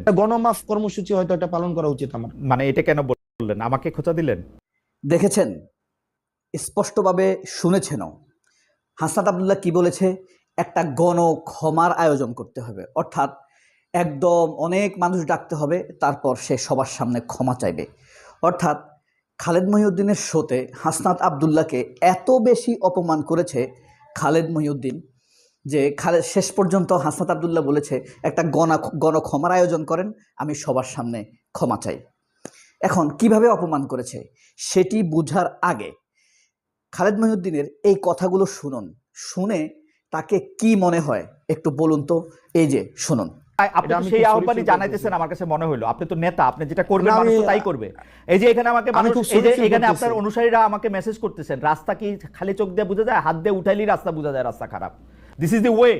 একটা গণমাফ কর্মসূচি হয়তো এটা পালন করা উচিত আমার। মানে এটা কেন বললেন? আমাকে খোঁচা দিলেন? দেখেছেন? স্পষ্টভাবে শুনেছেনও। হাসনাত আবদুল্লাহ কি বলেছে? একটা গণ ক্ষমার আয়োজন করতে হবে। অর্থাৎ একদম অনেক মানুষ ডাকতে হবে তারপর সে সবার সামনে ক্ষমা চাইবে। অর্থাৎ খালেদ মহিউদ্দিনের শোতে হাসনাত আবদুল্লাহকে এত বেশি অপমান করেছে খালেদ মহিউদ্দিন। যে খালেদ শেষ পর্যন্ত হাসনাত আবদুল্লাহ বলেছে একটা গণ গণ ক্ষমার আয়োজন করেন আমি সবার সামনে ক্ষমা চাই। এখন কীভাবে অপমান করেছে? সেটি বুঝার আগে খালেদ মহিউদ্দিনের এই কথাগুলো শুনুন। শুনে তাকে কি মনে হয় একটু বলুন তো। এই যে শুনুন। আপনি সেই আহ্বানই জানাইতেছেন আমার কাছে মনে হলো আপনি তো নেতা আপনি যেটা করবেন মানুষ তো তাই করবে। এই যে এখানে আমাকে মানুষ এই যে এখানে আপনার অনুসারীরা আমাকে মেসেজ করতেছেন রাস্তা কি খালি চোখ দিয়ে বোঝা যায় হাত দিয়ে উঠাইলেই রাস্তা বোঝা যায় রাস্তা খারাপ। দিস ইজ দি ওয়ে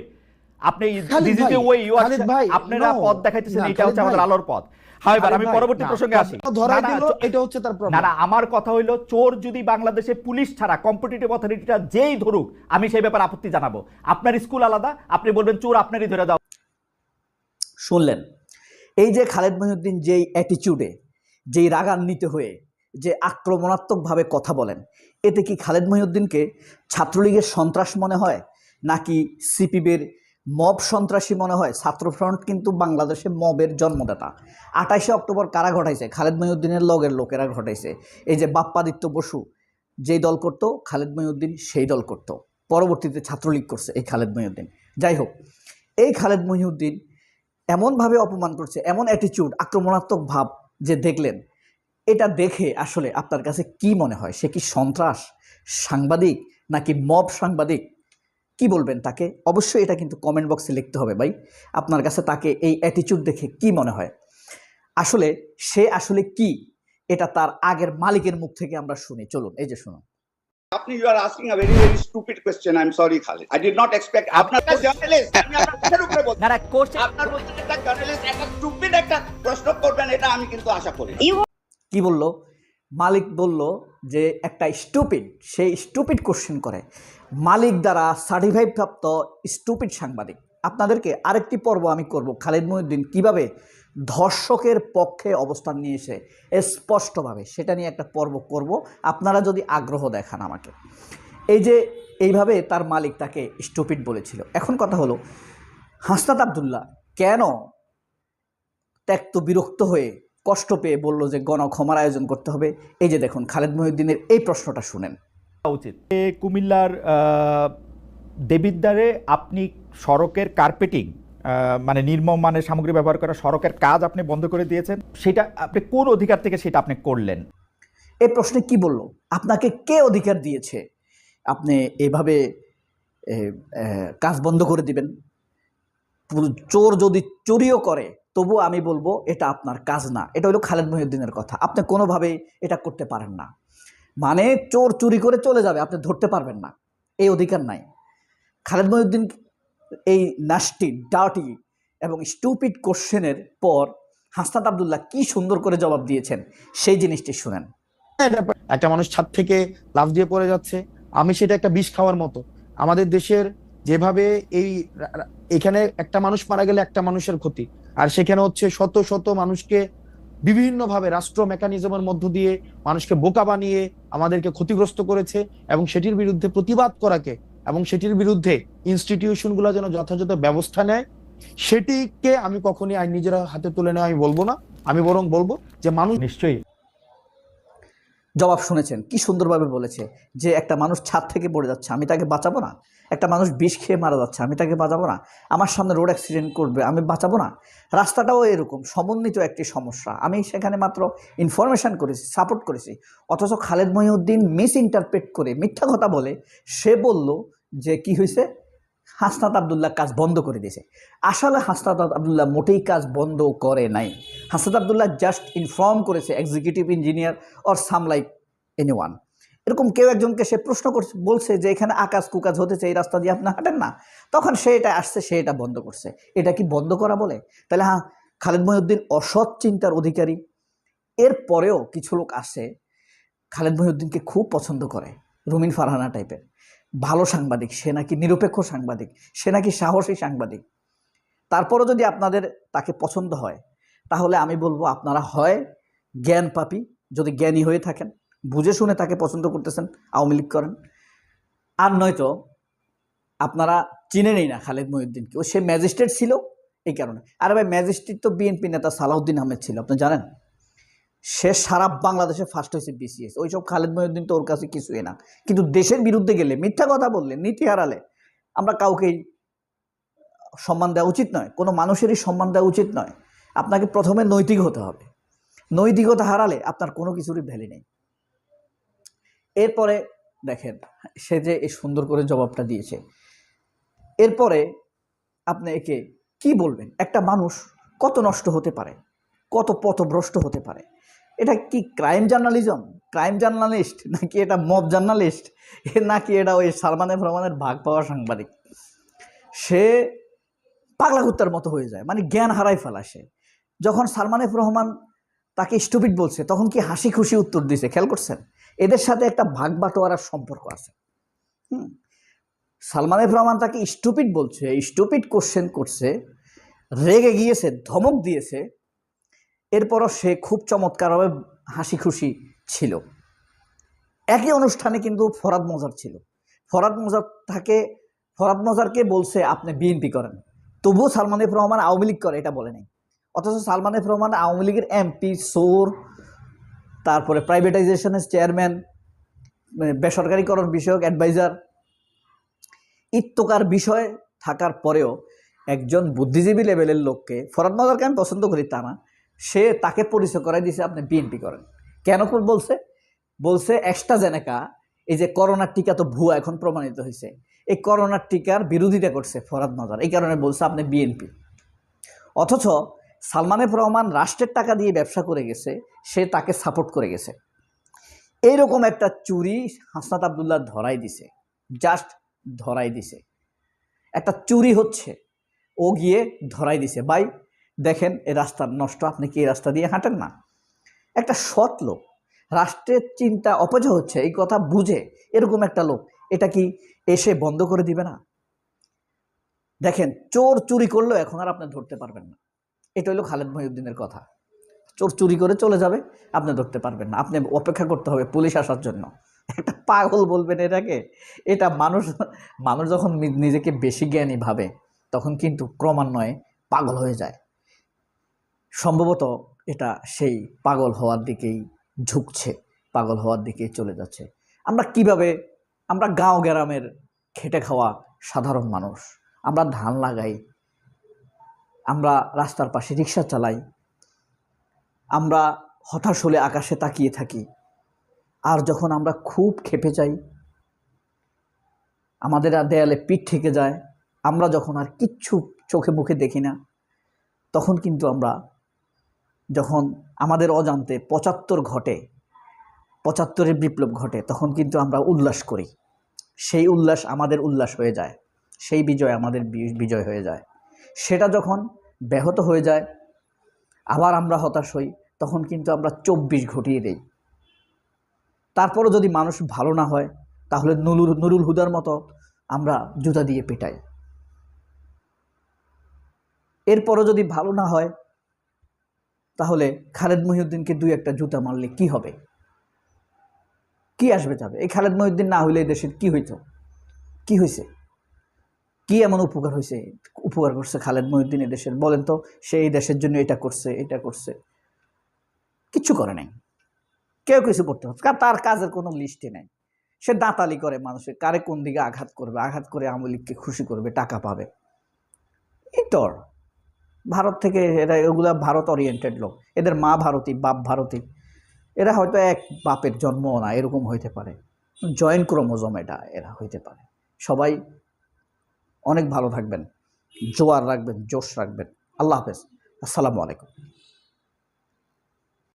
আপনি this is the way you are আপনারা পথ দেখাইতেছেন এটা হচ্ছে আমাদের আলোর পথ। খালিদ আমি পরবর্তী প্রসঙ্গে আসি। এটা হচ্ছে তার problem। না না আমার কথা হইল চোর যদি বাংলাদেশে পুলিশ ছাড়া কম্পিটিটিভ অথরিটিটা যেই ধরুক আমি সেই ব্যাপারে আপত্তি জানাব। আপনার স্কুল আলাদা আপনি বলবেন চোর আপনারই ধরে দাও। শুনলেন এই যে খালেদ মহিউদ্দিন যেই অ্যাটিচিউডে যেই রাগান্বিত হয়ে যে আক্রমণাত্মকভাবে কথা বলেন এতে কি খালেদ মহিউদ্দিনকে ছাত্রলীগের সন্ত্রাস মনে হয়? নাকি সিপিবির মব সন্ত্রাসী মনে হয়? ছাত্রফ্রন্ট কিন্তু বাংলাদেশে মবের জন্মদাতা। আঠাশে অক্টোবর কারা ঘটাইছে? খালেদ মহিউদ্দিনের লগের লোকেরা ঘটাইছে। এই যে বাপ্পাদিত্য বসু, যেই দল করতো, খালেদ মহিউদ্দিন সেই দল করতো। পরবর্তীতে ছাত্রলীগ করছে এই খালেদ মহিউদ্দিন যাই হোক, এই খালেদ মহিউদ্দিন এমনভাবে অপমান করছে, এমন অ্যাটিটিউড আক্রমণাত্মক ভাব যে দেখলেন, এটা দেখে আসলে আপনার কাছে কি মনে হয়? সে কি সন্ত্রাস, সাংবাদিক নাকি মব সাংবাদিক? কি বলবেন তাকে? অবশ্যই এটা কিন্তু কমেন্ট বক্সে লিখতে হবে ভাই। আপনার কাছে তাকে এই অ্যাটিটিউড দেখে কি মনে হয়? আসলে সে আসলে কি? এটা তার আগের মালিকের মুখ থেকে আমরা শুনি। চলুন এই যে শুনুন। আপনি you are asking a very very stupid question I am sorry Khalid I did not expect আপনার জার্নালিস্ট আমি আপনার উপরে বলছি। না না কোর্স আপনার মধ্যে একটা জার্নালিস্ট একটা স্টুপিড একটা প্রশ্ন করবেন এটা আমি কিন্তু আশা করি কি বলল? মালিক বলল যে, একটা স্টুপিড সেই স্টুপিড কোশ্চেন করে। মালিক দ্বারা সার্টিফাইড প্রাপ্ত স্টুপিড সাংবাদিক। আপনাদেরকে আরেকটি পর্ব আমি করব। খালেদ মহিউদ্দিন কীভাবে ধর্ষকের পক্ষে অবস্থান নিয়ে নিয়েছে স্পষ্টভাবে সেটা নিয়ে একটা পর্ব করব। আপনারা যদি আগ্রহ দেখান আমাকে। এই যে, এইভাবে তার মালিক তাকে স্টুপিড বলেছিল। এখন কথা হলো, হাসনাত আবদুল্লাহ কেন ত্যক্ত বিরক্ত হয়ে কষ্ট পেয়ে বলল যে গণ ক্ষমার আয়োজন করতে হবে। এই যে দেখুন খালেদ মহিউদ্দিনের এই প্রশ্নটা শুনেন। উচিত। এ কুমিল্লার দেবিদ্বারে আপনি সড়কের কার্পেটিং মানে নির্মম মানের সামগ্রী ব্যবহার করা সড়কের কাজ আপনি বন্ধ করে দিয়েছেন। সেটা আপনি কোন অধিকার থেকে সেটা আপনি করলেন? এই প্রশ্নে কি বলল? আপনাকে কে অধিকার দিয়েছে? আপনি এভাবে কাজ বন্ধ করে দিবেন। পুরো- চোর যদি চুরিও করে তবু আমি বলব, এটা আপনার কাজ না। এটা হলো খালেদ মহিউদ্দিনের কথা। আপনি কোনোভাবেই এটা করতে পারেন না। মানে চোর চুরি করে চলে যাবে, আপনি ধরতে পারবেন না। এই অধিকার নাই। খালেদ মহিউদ্দিন এই নাস্টি ডার্টি এবং স্টুপিড কোশ্চেনের পর হাসনাত আবদুল্লাহ কি সুন্দর করে জবাব দিয়েছেন, সেই জিনিসটি শুনেন। একটা মানুষ ছাদ থেকে লাফ দিয়ে পড়ে যাচ্ছে। আমি সেটা একটা বিষ খাওয়ার মতো। আমাদের দেশের যেভাবে এই এখানে একটা মানুষ মারা গেলে একটা মানুষের ক্ষতি। আর সেখানে হচ্ছে শত শত মানুষকে বিভিন্নভাবে রাষ্ট্র মেকানিজমের মধ্য দিয়ে মানুষকে বোকা বানিয়ে আমাদেরকে ক্ষতিগ্রস্ত করেছে এবং সেটির বিরুদ্ধে প্রতিবাদ করাকে এবং সেটির বিরুদ্ধে ইনস্টিটিউশনগুলো যেন যথাযথ ব্যবস্থা নেয়, সেটিকে আমি কখনই আইন নিজের হাতে তুলে নেওয়া আমি বলব না। আমি বরং বলব যে মানুষ নিশ্চয়ই। জবাব শুনেছেন। কি সুন্দরভাবে বলেছে যে একটা মানুষ ছাদ থেকে পড়ে যাচ্ছে, আমি তাকে বাঁচাবো না? একটা মানুষ বিষ খেয়ে মারা যাচ্ছে, আমি তাকে বাঁচাবো না? আমার সামনে রোড অ্যাক্সিডেন্ট করবে, আমি বাঁচাবো না? রাস্তাটাও এরকম, সমন্বিত একটি সমস্যা। আমি সেখানে মাত্র ইনফরমেশন করেছি সাপোর্ট করেছি। অথচ খালেদ মহিউদ্দিন মিস ইন্টারপ্রেট করে মিথ্যা কথা বলে সে বলল যে কি হয়েছে? হাসনাত আবদুল্লাহ কাজ বন্ধ করে দিয়েছে। আসলে হাসনাত আবদুল্লাহ মোটেই কাজ বন্ধ করে নাই। হাসনাত আবদুল্লাহ জাস্ট ইনফর্ম করেছে executive engineer or some like any one এরকম কেউ একজনকে সে প্রশ্ন করছে, বলছে যে এখানে আকাশ কুকাজ হতেছে, এই রাস্তা দিয়ে আপনি হাঁটেন না। তখন সে এটা আসছে, সে এটা বন্ধ করছে। এটা কি বন্ধ করা বলে? তাহলে হ্যাঁ খালেদ মহিউদ্দিন অসৎ চিন্তার অধিকারী। এর পরেও কিছু লোক আসে, খালেদ মহিউদ্দিনকে খুব পছন্দ করে, রুমিন ফারহানা টাইপের ভালো সাংবাদিক, সে নাকি নিরপেক্ষ সাংবাদিক, সে নাকি সাহসী সাংবাদিক। তারপরও যদি আপনাদের তাকে পছন্দ হয় তাহলে আমি বলব আপনারা হয় জ্ঞান পাপি, যদি জ্ঞানী হয়ে থাকেন, বুঝে শুনে তাকে পছন্দ করতেছেন, আওয়ামী লীগ করেন। আর নয়তো আপনারা চিনেনই না খালেদ মহিউদ্দিনকে। ও সে ম্যাজিস্ট্রেট ছিল এই কারণে। আর ভাই, ম্যাজিস্ট্রেট তো বিএনপি নেতা সালাউদ্দিন আহমেদ ছিল, আপনি জানেন? সে সারা বাংলাদেশে ফার্স্ট হয়েছে বিসিএস ওইসব খালেদ মহিউদ্দিন তো ওর কাছে কিছুই না। কিন্তু দেশের বিরুদ্ধে গেলে, মিথ্যা কথা বললে, নীতি হারালে, আমরা কাউকেই সম্মান দেওয়া উচিত নয়, কোনো মানুষেরই সম্মান দেওয়া উচিত নয়। আপনাকে প্রথমে নৈতিক হতে হবে। নৈতিকতা হারালে আপনার কোনো কিছুরই ভ্যালি নেই। এরপরে দেখেন, সে যে এই সুন্দর করে জবাবটা দিয়েছে। এরপরে আপনি একে কি বলবেন? একটা মানুষ কত নষ্ট হতে পারে? কত পথভ্রষ্ট হতে পারে? এটা কি ক্রাইম জার্নালিজম ক্রাইম জার্নালিস্ট নাকি এটা মব জার্নালিস্ট নাকি এটা ওই সালমান রহমানের ভাগ পাওয়া সাংবাদিক? সে পাগলা কুত্তার মতো হয়ে যায়। মানে জ্ঞান হারাই ফেলা সে। যখন সালমান এফ রহমান তাকে স্টুপিড বলছে, তখন কি হাসি খুশি উত্তর দিছে? খেয়াল করছেন? এদের সাথে একটা ভাগ বাটোয়ারার সম্পর্ক আছে। হুম? সালমান এফ রহমান তাকে স্টুপিড বলছে স্টুপিড কোশ্চেন করছে, রেগে গিয়েছে, ধমক দিয়েছে, এরপরও সে খুব চমৎকারভাবে হাসি খুশি ছিল। একই অনুষ্ঠানে কিন্তু ফরাদ মজার ছিল। ফরাদ মজার তাকে, ফরাদ মজারকে বলছে, আপনি বিএনপি করেন। তবুও সালমান এফ রহমান আওয়ামী লীগ করে, এটা বলে নাই। অথচ সালমান এফ রহমান আওয়ামী লীগের এমপি, সোর, তারপরে প্রাইভেটাইজেশনের চেয়ারম্যান বেসরকারীকরণ বিষয়ক অ্যাডভাইজার ইত্যকার বিষয় থাকার পরেও একজন বুদ্ধিজীবী লেভেলের লোককে ফরাদ মজারকে আমি পছন্দ করি তা না, সে তাকে পরিচয় করাই দিয়েছে আপনি বিএনপি করেন। কেন বলছে? বলছে এক্সট্রা জেনেকা এই যে করোনার টিকা তো ভুয়া এখন প্রমাণিত হয়েছে। এই করোনার টিকার বিরোধিতা করছে ফরাদ মজার এই কারণে বলছে আপনি বিএনপি অথচ সালমান এফ রহমান রাষ্ট্রের টাকা দিয়ে ব্যবসা করে গেছে, সে তাকে সাপোর্ট করে গেছে। এইরকম একটা চুরি হাসনাত আবদুল্লাহ ধরাই দিছে জাস্ট ধরাই দিছে। একটা চুরি হচ্ছে, ও গিয়ে ধরাই দিছে। ভাই, দেখেন, এই রাস্তা নষ্ট, আপনি কি এই রাস্তা দিয়ে হাঁটেন না? একটা সৎ লোক, রাষ্ট্রের চিন্তা অপচয় হচ্ছে, এই কথা বুঝে এরকম একটা লোক, এটা কি এসে বন্ধ করে দিবে না? দেখেন, চোর চুরি করলেও এখন আর আপনি ধরতে পারবেন না। এটা হলো খালেদ মহিউদ্দিনের কথা। চোর চুরি করে চলে যাবে, আপনি ধরতে পারবেন না। আপনি অপেক্ষা করতে হবে পুলিশ আসার জন্য। একটা পাগল বলবেন এটাকে। এটা মানুষ মানুষ যখন নিজেকে বেশি জ্ঞানী ভাবে, তখন কিন্তু ক্রমান্বয়ে পাগল হয়ে যায়। সম্ভবত এটা সেই পাগল হওয়ার দিকেই ঝুঁকছে, পাগল হওয়ার দিকেই চলে যাচ্ছে। আমরা কীভাবে, আমরা গাঁও গ্রামের খেটে খাওয়া সাধারণ মানুষ, আমরা ধান লাগাই আমরা রাস্তার পাশে রিক্সা চালাই। আমরা হতাশ হলে আকাশে তাকিয়ে থাকি। আর যখন আমরা খুব খেপে যাই, আমাদের আর দেয়ালে পিঠ থেকে যায়, আমরা যখন আর কিচ্ছু চোখে মুখে দেখি না, তখন কিন্তু আমরা যখন আমাদের অজান্তে পঁচাত্তর ঘটে, পঁচাত্তরের বিপ্লব ঘটে, তখন কিন্তু আমরা উল্লাস করি। সেই উল্লাস আমাদের উল্লাস হয়ে যায়, সেই বিজয় আমাদের বিজয় হয়ে যায়। সেটা যখন ব্যাহত হয়ে যায়, আবার আমরা হতাশ হই, তখন কিন্তু আমরা চব্বিশ ঘটিয়ে দেই। তারপরও যদি মানুষ ভালো না হয়, তাহলে নুরুল নুরুল হুদার মতো আমরা জুতা দিয়ে পেটাই। এরপরও যদি ভালো না হয়, তাহলে খালেদ মহিউদ্দিনকে দুই একটা জুতা মারলে কি হবে? কি আসবে যাবে এই খালেদ মহিউদ্দিন না হইলে দেশের কি হইতো? কি হয়েছে কি এমন উপকার হয়েছে, উপকার করছে খালেদ মহিউদ্দিন দেশের? বলেন তো, সে এই দেশের জন্য এটা করছে এটা করছে। কিচ্ছু করে নাই। কেউ কিছু করতে পারছে তার কাজের কোনো লিস্টে নেই। সে দাঁতালি করে মানুষের। কারে কোন দিকে আঘাত করবে? আঘাত করে আওয়ামী খুশি করবে, টাকা পাবে। ইতর ভারত থেকে এরা, এগুলা ভারত ওরিয়েন্টেড লোক। এদের মা ভারতী, বাপ ভারতী। এরা হয়তো এক বাপের জন্ম না, এরকম হইতে পারে। জয়েন্ট ক্রোমোজোম এটা, এরা হইতে পারে। সবাই অনেক ভালো থাকবেন জোয়ার রাখবেন জোশ রাখবেন। আল্লাহ হাফেজ। আসসালামু আলাইকুম।